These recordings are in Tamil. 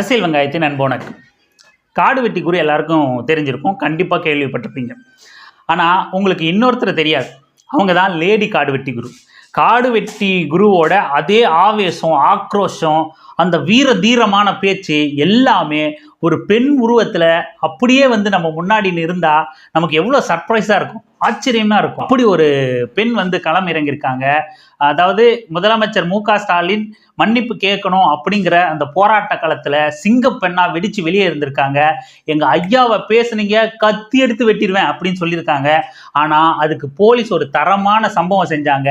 அரசியல் வெங்காயத்தின் அன்போனக்கு காடு வெட்டி குரு எல்லாருக்கும் தெரிஞ்சிருக்கும் கண்டிப்பாக கேள்விப்பட்டிருப்பீங்க. ஆனால் உங்களுக்கு இன்னொருத்தர் தெரியாது. அவங்க தான் லேடி காடு வெட்டி குரு காடு வெட்டி குருவோட அதே ஆவேசம் ஆக்ரோஷம் அந்த வீர தீரமான பேச்சு எல்லாமே ஒரு பெண் உருவத்தில் அப்படியே வந்து நம்ம முன்னாடி இருந்தா நமக்கு எவ்வளோ சர்ப்ரைஸாக இருக்கும். ஆச்சரியமாக இருக்கும். அப்படி ஒரு பெண் வந்து களம் இறங்கியிருக்காங்க. அதாவது முதலமைச்சர் மு ஸ்டாலின் மன்னிப்பு கேட்கணும் அப்படிங்கிற அந்த போராட்ட களத்தில் சிங்கப்பெண்ணா வெடித்து வெளியே இருந்திருக்காங்க. எங்கள் ஐயாவை பேசுனீங்க கத்தி எடுத்து வெட்டிடுவேன் அப்படின்னு சொல்லியிருக்காங்க. ஆனால் அதுக்கு போலீஸ் ஒரு தரமான சம்பவம் செஞ்சாங்க.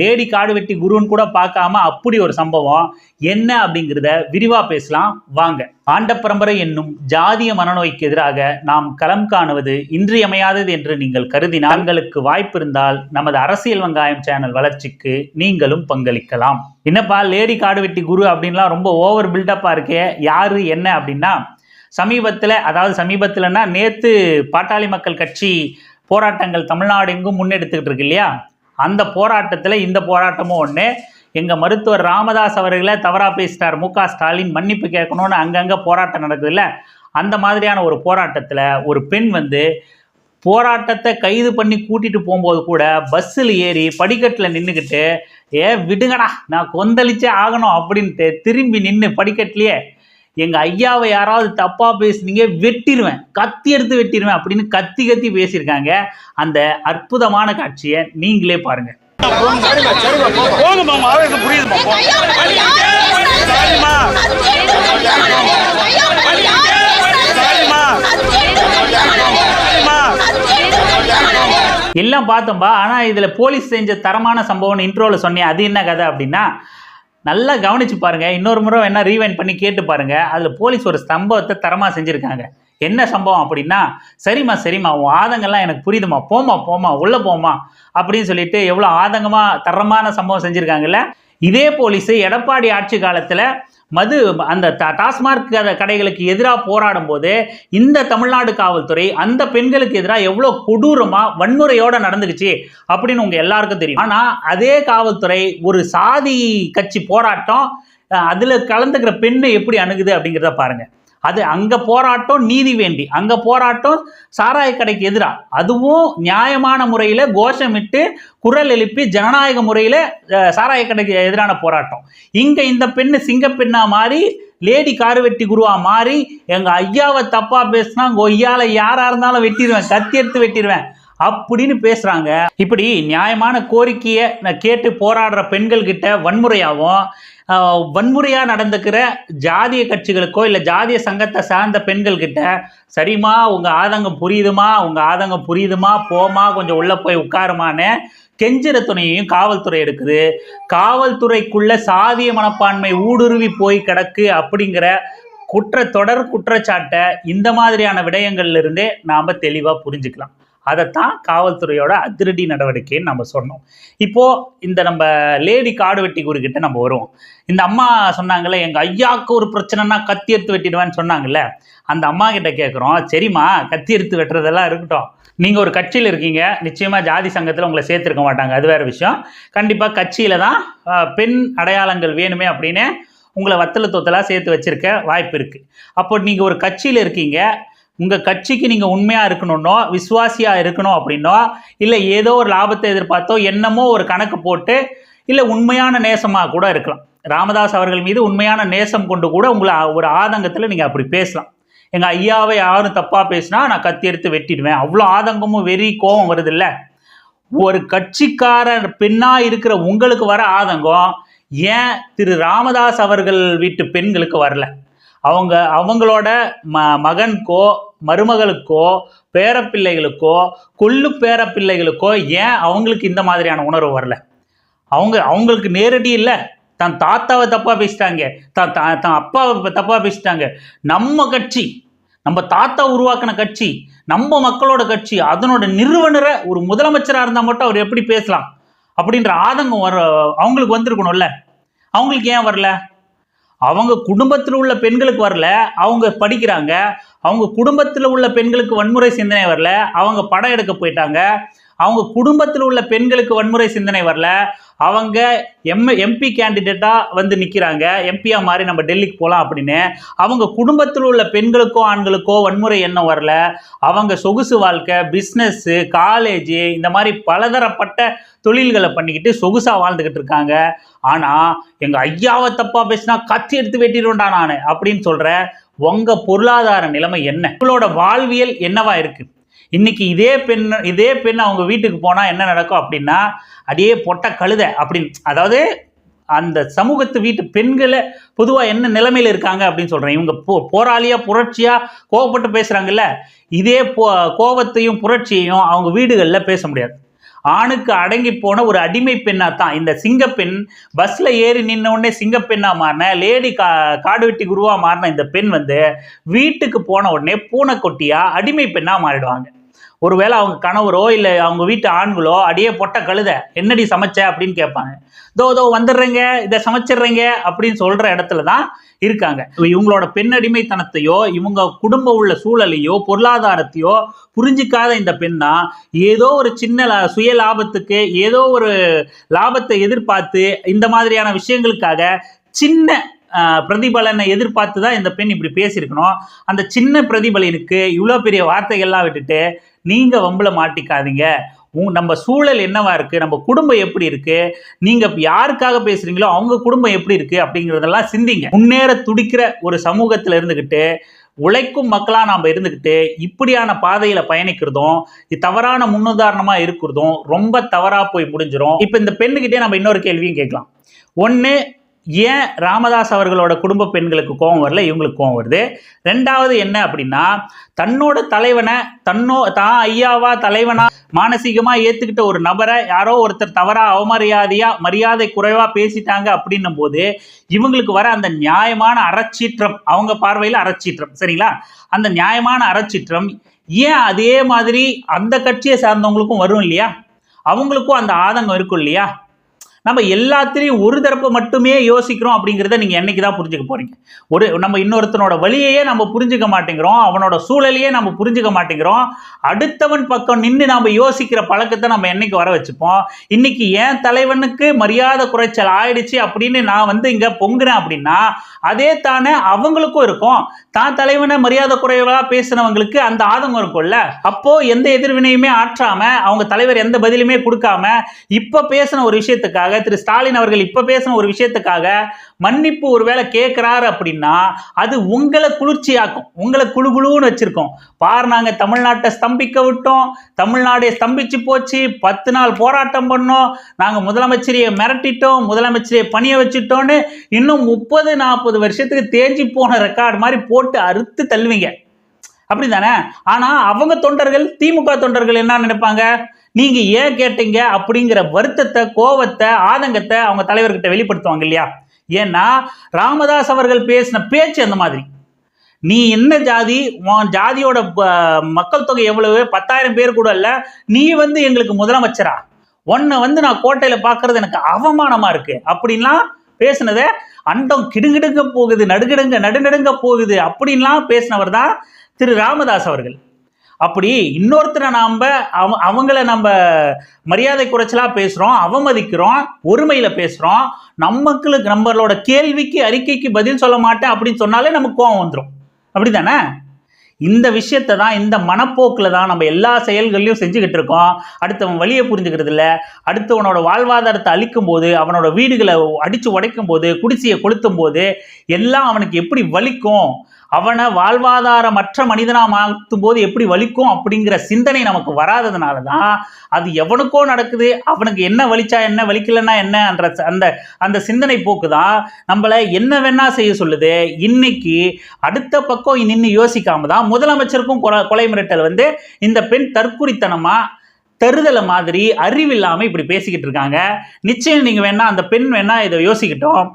லேடி காடு வெட்டி குருன்னு கூட பார்க்காம அப்படி ஒரு சம்பவம். என்ன அப்படிங்கிறத விரிவாக பேசலாம். வாங்க. ஆண்ட பரம்பரை என்னும் ஜாதிய மனநோய்க்கு எதிராக நாம் களம் காணுவது இன்றியமையாதது என்று நீங்கள் கருதினால் உங்களுக்கு வாய்ப்பு இருந்தால் நமது அரசியல் வெங்காயம் சேனல் வளர்ச்சிக்கு நீங்களும் பங்களிக்கலாம். என்னப்பா லேடி காடு வெட்டி குரு அப்படின்லாம் ரொம்ப ஓவர் பில்டப்பாக இருக்கே. யாரு என்ன அப்படின்னா சமீபத்தில் அதாவது சமீபத்தில்னா நேற்று பாட்டாளி மக்கள் கட்சி போராட்டங்கள் தமிழ்நாடு எங்கும் முன்னெடுத்துக்கிட்டு இருக்கு இல்லையா? அந்த போராட்டத்தில் இந்த போராட்டமும் ஒன்று எங்கள் மருத்துவர் ராமதாஸ் அவர்களை தவறாக பேசிட்டார். மு க ஸ்டாலின் மன்னிப்பு கேட்கணும்னு அங்கங்கே போராட்டம் நடக்குதுல்ல. அந்த மாதிரியான ஒரு போராட்டத்தில் ஒரு பெண் வந்து போராட்டத்தை கைது பண்ணி கூட்டிகிட்டு போகும்போது கூட பஸ்ஸில் ஏறி படிக்கட்டில் நின்றுக்கிட்டு ஏ விடுங்கடா நான் கொந்தளிச்சே ஆகணும் அப்படின்ட்டு திரும்பி நின்று படிக்கட்லையே எங்க ஐயாவை யாராவது தப்பா பேசுனீங்க வெட்டிடுவேன் கத்தி எடுத்து வெட்டிடுவேன் அப்படின்னு கத்தி கத்தி பேசியிருக்காங்க. அந்த அற்புதமான காட்சியை நீங்களே பாருங்க. எல்லாம் பார்த்தோம்பா ஆனால் இதில் போலீஸ் செஞ்ச தரமான சம்பவம்னு இன்ட்ரோவில் சொன்னேன். அது என்ன கதை அப்படின்னா நல்லா கவனித்து பாருங்கள் இன்னொரு முறை வேணால் ரீவைண்ட் பண்ணி கேட்டு பாருங்கள் அதில் போலீஸ் ஒரு சம்பவத்தை தரமாக செஞ்சுருக்காங்க. என்ன சம்பவம் அப்படின்னா சரிம்மா சரிம்மா உன் ஆதங்கம்லாம் எனக்கு புரியுதுமா போமா போமா உள்ளே போமா அப்படின்னு சொல்லிட்டு எவ்வளோ ஆதங்கமாக தரமான சம்பவம் செஞ்சுருக்காங்கல்ல? இதே போலீஸு எடப்பாடி ஆட்சி காலத்தில் மது அந்த டாஸ்மார்க் கடைகளுக்கு எதிராக போராடும் போது இந்த தமிழ்நாடு காவல்துறை அந்த பெண்களுக்கு எதிராக எவ்வளோ கொடூரமாக வன்முறையோட நடந்துக்குச்சு அப்படின்னு உங்கள் எல்லாருக்கும் தெரியும். ஆனால் அதே காவல்துறை ஒரு சாதி கட்சி போராட்டம் அதில் கலந்துக்கிற பெண்ணை எப்படி அணுகுது அப்படிங்கிறத பாருங்கள் அது அங்கே போராட்டம் நீதி வேண்டி. அங்கே போராட்டம் சாராய கடைக்கு எதிராக அதுவும் நியாயமான முறையில் கோஷமிட்டு குரல் எழுப்பி ஜனநாயக முறையில் சாராய கடைக்கு எதிரான போராட்டம். இங்கே இந்த பெண்ணு சிங்கப்பெண்ணாக மாறி லேடி கார் வெட்டி குருவா மாறி எங்கள் ஐயாவை தப்பாக பேசினா கொய்யால யாராக இருந்தாலும் வெட்டிடுவேன் கத்தி எடுத்து வெட்டிடுவேன் அப்படின்னு பேசுகிறாங்க இப்படி நியாயமான கோரிக்கையை நான் கேட்டு போராடுற பெண்கள்கிட்ட வன்முறையாகவும் வன்முறையாக நடந்துக்கிற ஜாதிய கட்சிகளுக்கோ இல்லை ஜாதிய சங்கத்தை சார்ந்த பெண்கள் கிட்ட சரிம்மா உங்கள் ஆதங்கம் புரியுதுமா உங்கள் ஆதங்கம் புரியுதுமா போமா கொஞ்சம் உள்ளே போய் உட்காருமான்னு கெஞ்சிற துணையையும் காவல்துறை எடுக்குது. காவல்துறைக்குள்ள சாதிய மனப்பான்மை ஊடுருவி போய் கிடக்கு அப்படிங்கிற குற்ற தொடர் குற்றச்சாட்டை இந்த மாதிரியான விடயங்கள்லேருந்தே நாம் தெளிவாக புரிஞ்சுக்கலாம். அதைத்தான் காவல்துறையோட அதிரடி நடவடிக்கைன்னு நம்ம சொன்னோம். இப்போ இந்த நம்ம லேடி காடு வெட்டி குறுக்கிட்ட நம்ம வருவோம். இந்த அம்மா சொன்னாங்கல்ல எங்க ஐயாவுக்கு ஒரு பிரச்சனைனா கத்தி எடுத்து வெட்டிடுவேன்னு சொன்னாங்கல்ல அந்த அம்மா கிட்ட கேட்குறோம் சரிம்மா கத்தி எடுத்து வெட்டுறதெல்லாம் இருக்கட்டும். நீங்கள் ஒரு கட்சியில் இருக்கீங்க நிச்சயமாக ஜாதி சங்கத்தில் உங்களை சேர்த்துருக்க மாட்டாங்க அது வேறு விஷயம். கண்டிப்பாக கட்சியில் தான் பெண் அடையாளங்கள் வேணுமே அப்படின்னு உங்களை வத்தல தொத்தலாக சேர்த்து வச்சிருக்க வாய்ப்பு இருக்குது அப்போ நீங்கள் ஒரு கட்சியில் இருக்கீங்க உங்கள் கட்சிக்கு நீங்கள் உண்மையாக இருக்கணும்னோ விசுவாசியாக இருக்கணும் அப்படின்னோ இல்லை ஏதோ ஒரு லாபத்தை எதிர்பார்த்தோ என்னமோ ஒரு கணக்கு போட்டு இல்லை உண்மையான நேசமாக கூட இருக்கலாம். ராமதாஸ் அவர்கள் மீது உண்மையான நேசம் கொண்டு கூட உங்களை ஒரு ஆதங்கத்தில் நீங்கள் அப்படி பேசலாம். எங்கள் ஐயாவை யாரும் தப்பாக பேசினா நான் கத்தி எடுத்து வெட்டிடுவேன். அவ்வளோ ஆதங்கமும் வெறி கோபம் வருது ஒரு கட்சிக்காரர் பெண்ணாக இருக்கிற உங்களுக்கு வர ஆதங்கம் ஏன் திரு ராமதாஸ் அவர்கள் வீட்டு பெண்களுக்கு வரல? அவங்க அவங்களோட ம மகனுக்கோ மருமகளுக்கோ பேரப்பிள்ளைகளுக்கோ கொள்ளு பேரப்பிள்ளைகளுக்கோ ஏன் அவங்களுக்கு இந்த மாதிரியான உணர்வு வரல? அவங்க அவங்களுக்கு நேரடி இல்லை. தன் தாத்தாவை தப்பாக பேசிட்டாங்க. தான் தன் அப்பாவை தப்பாக பேசிட்டாங்க. நம்ம கட்சி நம்ம தாத்தா உருவாக்கின கட்சி நம்ம மக்களோட கட்சி அதனோட நிறுவனரை ஒரு முதலமைச்சராக இருந்தால் மட்டும் அவர் எப்படி பேசலாம்? அப்படின்ற ஆதங்கம் வர அவங்களுக்கு வந்திருக்கணும்ல. அவங்களுக்கு ஏன் வரல? அவங்க குடும்பத்தில் உள்ள பெண்களுக்கு வரல அவங்க படிக்கிறாங்க. அவங்க குடும்பத்தில் உள்ள பெண்களுக்கு வன்முறை சிந்தனை வரல அவங்க படம் எடுக்க போயிட்டாங்க. அவங்க குடும்பத்தில் உள்ள பெண்களுக்கு வன்முறை சிந்தனை வரல. அவங்க எம் எம்பி கேண்டிடேட்டாக வந்து நிற்கிறாங்க எம்பியா மாதிரி நம்ம டெல்லிக்கு போகலாம் அப்படின்னு. அவங்க குடும்பத்தில் உள்ள பெண்களுக்கோ ஆண்களுக்கோ வன்முறை எண்ணம் வரல. அவங்க சொகுசு வாழ்க்கை பிஸ்னஸ்ஸு காலேஜு இந்த மாதிரி பலதரப்பட்ட தொழில்களை பண்ணிக்கிட்டு சொகுசாக வாழ்ந்துக்கிட்டு இருக்காங்க. ஆனால் எங்கள் ஐயாவை தப்பாக பேசினா கத்தி எடுத்து வெட்டிடுவேன்டா நான் அப்படின்னு சொல்கிற உங்கள் பொருளாதார நிலைமை என்ன? உங்களோட வாழ்வியல் என்னவா இருக்குது இன்னைக்கு இதே பெண் இதே பெண் அவங்க வீட்டுக்கு போனால் என்ன நடக்கும் அப்படின்னா அடியே பொட்ட கழுத அப்படின்னு அதாவது அந்த சமூகத்து வீட்டு பெண்களை பொதுவாக என்ன நிலைமையில் இருக்காங்க அப்படின்னு சொல்கிறேன் இவங்க போ போராளியாக புரட்சியாக கோவப்பட்டு பேசுகிறாங்கல்ல இதே போ கோவத்தையும் புரட்சியையும் அவங்க வீடுகளில் பேச முடியாது. ஆணுக்கு அடங்கி போன ஒரு அடிமை பெண்ணாக தான் இந்த சிங்கப்பெண் பஸ்ஸில் ஏறி நின்னவுடனே சிங்கப்பெண்ணாக மாறின லேடி கா காடு வெட்டி குருவாக மாறின இந்த பெண் வந்து வீட்டுக்கு போன உடனே பூனைக்கொட்டியாக அடிமை பெண்ணாக மாறிடுவாங்க. ஒருவேளை அவங்க கணவரோ இல்லை அவங்க வீட்டு ஆண்களோ அடியே பொட்ட கழுத என்னடி சமைச்ச? அப்படின்னு கேட்பாங்க. தோ தோ வந்துடுறேங்க இதை சமைச்சிடுறேங்க அப்படின்னு சொல்ற இடத்துல தான் இருக்காங்க. இவங்களோட பெண்ணடிமைத்தனத்தையோ இவங்க குடும்ப உள்ள சூழலையோ பொருளாதாரத்தையோ புரிஞ்சிக்காத இந்த பெண்ணா ஏதோ ஒரு சின்ன லா- சுய லாபத்துக்கு ஏதோ ஒரு லாபத்தை எதிர்பார்த்து இந்த மாதிரியான விஷயங்களுக்காக சின்ன பிரதிபலனை எதிர்பார்த்து தான் இந்த பெண் இப்படி பேசியிருக்கணும். அந்த சின்ன பிரதிபலனுக்கு இவ்வளோ பெரிய வார்த்தைகள்லாம் விட்டுட்டு நீங்கள் வம்புல மாட்டிக்காதீங்க. உங் நம்ம சூழல் என்னவா இருக்கு? நம்ம குடும்பம் எப்படி இருக்கு? நீங்க யாருக்காக பேசுறீங்களோ அவங்க குடும்பம் எப்படி இருக்கு? அப்படிங்கிறதெல்லாம் சிந்திங்க. முன்னேற துடிக்கிற ஒரு சமூகத்துல இருந்துகிட்டு உழைக்கும் மக்களாக நாம் இருந்துக்கிட்டு இப்படியான பாதையில் பயணிக்கிறதும் இது தவறான முன்னுதாரணமாக இருக்கிறதும் ரொம்ப தவறாக போய் முடிஞ்சிடும் இப்போ இந்த பெண்ணுக்கிட்டே நம்ம இன்னொரு கேள்வியும் கேட்கலாம். ஒன்று ஏன் ராமதாஸ் அவர்களோட குடும்ப பெண்களுக்கு கோபம் வரல? இவங்களுக்கு கோபம் வருது. ரெண்டாவது என்ன அப்படின்னா தன்னோட தலைவனை தன்னோ தான் ஐயாவா தலைவனா மானசீகமாக ஏற்றுக்கிட்ட ஒரு நபரை யாரோ ஒருத்தர் தவறாக அவமரியாதையாக மரியாதை குறைவாக பேசிட்டாங்க அப்படின்னும் போது இவங்களுக்கு வர அந்த நியாயமான அறச்சீற்றம் அவங்க பார்வையில் அறச்சீற்றம் சரிங்களா? அந்த நியாயமான அறச்சீற்றம் ஏன் அதே மாதிரி அந்த கட்சியை சார்ந்தவங்களுக்கும் வரும் இல்லையா? அவங்களுக்கும் அந்த ஆதங்கம் இருக்கும் இல்லையா? நம்ம எல்லாத்திலையும் ஒரு தரப்பை மட்டுமே யோசிக்கிறோம் அப்படிங்கிறத நீங்கள் என்னைக்கு தான் புரிஞ்சுக்க போகிறீங்க ஒரு நம்ம இன்னொருத்தனோட வழியையே நம்ம புரிஞ்சுக்க மாட்டேங்கிறோம் அவனோட சூழலையே நம்ம புரிஞ்சுக்க மாட்டேங்கிறோம் அடுத்தவன் பக்கம் நின்று நம்ம யோசிக்கிற பழக்கத்தை நம்ம என்னைக்கு வர வச்சுப்போம்? இன்னைக்கு என் தலைவனுக்கு மரியாதை குறைச்சல் ஆயிடுச்சு அப்படின்னு நான் வந்து இங்கே பொங்குறேன் அப்படின்னா அதே தானே அவங்களுக்கும் இருக்கும். தான் தலைவனை மரியாதை குறைவாக பேசினவங்களுக்கு அந்த ஆதங்கம் இருக்கும்ல? அப்போ எந்த எதிர்வினையுமே ஆற்றாம அவங்க தலைவர் எந்த பதிலுமே கொடுக்காம இப்போ பேசின ஒரு விஷயத்துக்காக திரு ஸ்டாலின் அவர்கள் இப்போ பேசின ஒரு விஷயத்துக்காக மன்னிப்பு ஒருவேளை கேட்குறாரு அப்படின்னா அது உங்களை குளிர்ச்சியாக்கும். உங்களை குழு குழுன்னு வச்சுருக்கோம். பார் நாங்கள் தமிழ்நாட்டை ஸ்தம்பிக்க விட்டோம். தமிழ்நாடே ஸ்தம்பிச்சு போச்சு. பத்து நாள் போராட்டம் பண்ணோம். நாங்கள் முதலமைச்சரையை மிரட்டிட்டோம். முதலமைச்சரையை பணிய வச்சுட்டோன்னு இன்னும் முப்பது நாற்பது வருஷத்துக்கு தேஞ்சி போன ரெக்கார்டு மாதிரி போட்டு அறுத்து தள்ளுவீங்க. அப்படி தானே ஆனால் அவங்க தொண்டர்கள் திமுக தொண்டர்கள் என்ன நினைப்பாங்க? நீங்க ஏன் கேட்டீங்க அப்படிங்கிற வருத்தத்தை கோவத்தை ஆதங்கத்தை அவங்க தலைவர்கிட்ட வெளிப்படுத்துவாங்க இல்லையா? ஏன்னா ராமதாஸ் அவர்கள் பேசின பேச்சு அந்த மாதிரி. நீ என்ன ஜாதி? உன் ஜாதியோட மக்கள் தொகை எவ்வளவு? பத்தாயிரம் பேர் கூட இல்ல. நீ வந்து எங்களுக்கு முதலமைச்சரா? உன்னை வந்து நான் கோட்டையில பார்க்கறது எனக்கு அவமானமா இருக்கு. அப்படின்லாம் பேசினதை அண்டம் கிடுங்கிடுங்க போகுது நடுகிடுங்க நடுநடுங்க போகுது. அப்படின்லாம் பேசினவர் தான் திரு ராமதாஸ் அவர்கள். அப்படி இன்னொருத்தரை நாம் அவ அவங்கள நம்ம மரியாதை குறைச்சலாக பேசுகிறோம் அவமதிக்கிறோம் ஒருமையில் பேசுகிறோம் நம்மக்களுக்கு நம்மளோட கேள்விக்கு அறிக்கைக்கு பதில் சொல்ல மாட்டேன் அப்படின்னு சொன்னாலே நமக்கு கோவம் வந்துடும் அப்படி தானே இந்த விஷயத்தை தான் இந்த மனப்போக்கில் தான் நம்ம எல்லா செயல்களையும் செஞ்சுக்கிட்டு இருக்கோம். அடுத்தவன் வழியை புரிஞ்சுக்கிறது இல்லை. அடுத்தவனோட வாழ்வாதாரத்தை அழிக்கும் போது அவனோட வீடுகளை அடித்து உடைக்கும் போது குடிசையை கொளுத்தும் போது எல்லாம் அவனுக்கு எப்படி வலிக்கும்? அவனை வாழ்வாதாரமற்ற மனிதனாக மாற்றும் போது எப்படி வலிக்கும் அப்படிங்கிற சிந்தனை நமக்கு வராததுனால தான் அது எவனுக்கோ நடக்குது அவனுக்கு என்ன வலிச்சா என்ன வலிக்கலன்னா என்ன என்ற அந்த அந்த சிந்தனை போக்கு தான் நம்மளை என்ன வேணா செய்ய சொல்லுது. இன்னைக்கு அடுத்த பக்கம் நின்று யோசிக்காம தான் முதலமைச்சருக்கும் கொலை கொலை மிரட்டல் வந்து இந்த பெண் தற்குறித்தனமாக தருதலை மாதிரி அறிவில்லாமல் இப்படி பேசிக்கிட்டு இருக்காங்க. நிச்சயம் நீங்கள் வேணா அந்த பெண் வேணா இதை யோசிக்கிட்டோம்.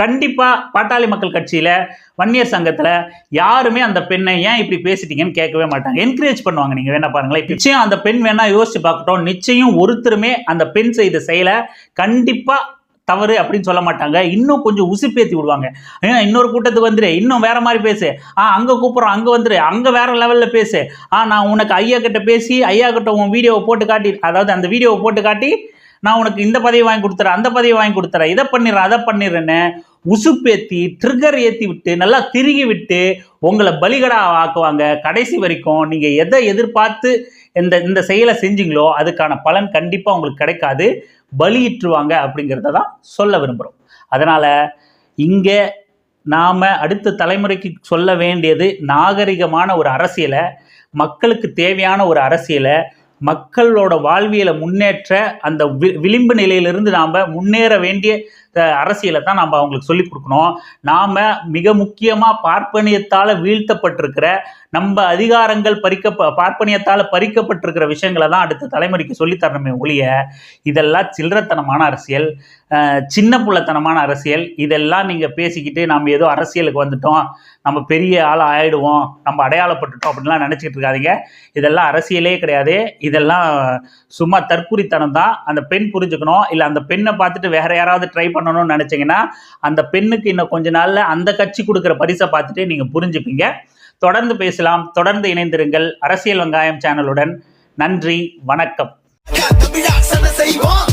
கண்டிப்பாக பாட்டாளி மக்கள் கட்சியில் வன்னியர் சங்கத்தில் யாருமே அந்த பெண்ணை ஏன் இப்படி பேசிட்டீங்கன்னு கேட்கவே மாட்டாங்க. என்கரேஜ் பண்ணுவாங்க நீங்கள் வேணா பாருங்களேன். நிச்சயம் அந்த பெண் வேணா யோசிச்சு பார்க்கட்டும். நிச்சயம் ஒருத்தருமே அந்த பெண் செய்த செயலை கண்டிப்பாக தவறு அப்படின்னு சொல்ல மாட்டாங்க. இன்னும் கொஞ்சம் உசுப்பேத்தி விடுவாங்க. இன்னொரு கூட்டத்துக்கு வந்துரு. இன்னும் வேற மாதிரி பேசு. ஆ அங்கே கூப்பிட்றோம் அங்கே வந்துரு. அங்கே வேற லெவலில் பேசு. ஆ நான் உனக்கு ஐயா கிட்ட பேசி ஐயா கிட்ட உன் வீடியோவை போட்டு காட்டி அதாவது அந்த வீடியோவை போட்டு காட்டி நான் உனக்கு இந்த பதவி வாங்கி கொடுத்துறேன் அந்த பதவி வாங்கி கொடுத்துறேன் இதை பண்ணிடுறேன் அதை பண்ணிடுறேன்னு உசுப்பேத்தி ட்ரிகர் ஏற்றி விட்டு நல்லா திருகி விட்டு உங்களை பலிகடா ஆக்குவாங்க. கடைசி வரைக்கும் நீங்கள் எதை எதிர்பார்த்து இந்த இந்த செயலை செஞ்சீங்களோ அதுக்கான பலன் கண்டிப்பாக உங்களுக்கு கிடைக்காது. பலியிட்டுருவாங்க அப்படிங்கிறத தான் சொல்ல விரும்புகிறோம் அதனால் இங்கே நாம் அடுத்த தலைமுறைக்கு சொல்ல வேண்டியது நாகரிகமான ஒரு அரசியலை மக்களுக்கு தேவையான ஒரு அரசியலை மக்களோட வாழ்வியலை முன்னேற்ற அந்த வி- விளிம்பு நிலையிலிருந்து நாம் முன்னேற வேண்டிய அரசியலை தான் நாம் அவங்களுக்கு சொல்லிக் கொடுக்கணும். நாம் மிக முக்கியமாக பார்ப்பனியத்தால் வீழ்த்தப்பட்டிருக்கிற நம்ம அதிகாரங்கள் பறிக்க பார்ப்பனியத்தால் பறிக்கப்பட்டிருக்கிற விஷயங்களை தான் அடுத்த தலைமுறைக்கு சொல்லித்தரணுமே ஒழிய இதெல்லாம் சில்லறத்தனமான அரசியல் சின்ன புள்ளத்தனமான அரசியல். இதெல்லாம் நீங்கள் பேசிக்கிட்டு நம்ம ஏதோ அரசியலுக்கு வந்துட்டோம் நம்ம பெரிய ஆள் ஆயிடுவோம் நம்ம அடையாளப்பட்டுட்டோம் அப்படின்லாம் நினச்சிக்கிட்டு இருக்காதீங்க. இதெல்லாம் அரசியலே கிடையாது. இதெல்லாம் சும்மா தற்குறித்தனம் தான். அந்த பெண் புரிஞ்சுக்கணும். இல்லை அந்த பெண்ணை பார்த்துட்டு வேற யாராவது ட்ரை பண்ண பண்ணணும்னு நினச்சிங்கன்னா அந்த பெண்ணுக்கு இன்னும் கொஞ்ச நாளில் அந்த கட்சி கொடுக்குற பரிசை பார்த்துட்டு நீங்கள் புரிஞ்சுப்பீங்க. தொடர்ந்து பேசலாம். தொடர்ந்து இணைந்திருங்கள். அரசியல் வெங்காயம் சேனலுடன். நன்றி. வணக்கம். செய்வோம்